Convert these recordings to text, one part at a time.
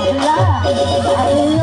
I love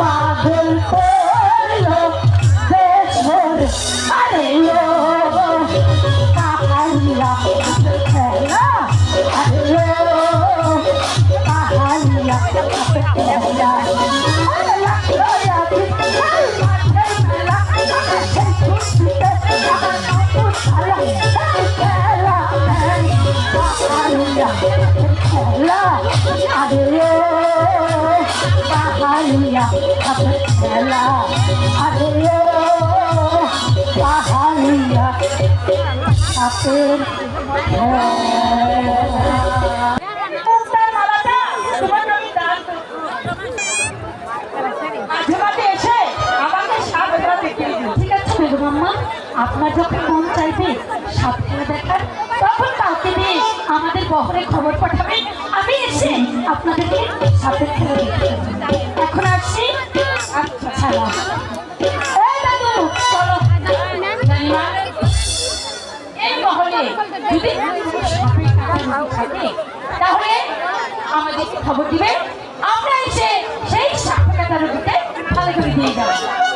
ป่าเดินโป๊ আপনার যখন মন চাইবে সাপ খেলা দেখার তখন আমাদের বহরে খবর পাঠাবেন আমি এসে আপনাদেরকে সাপের খেলা এখন আসছি আচ্ছা। এই মহলে খবর আমরা এসে সেই ভালো করে দিয়ে যাব।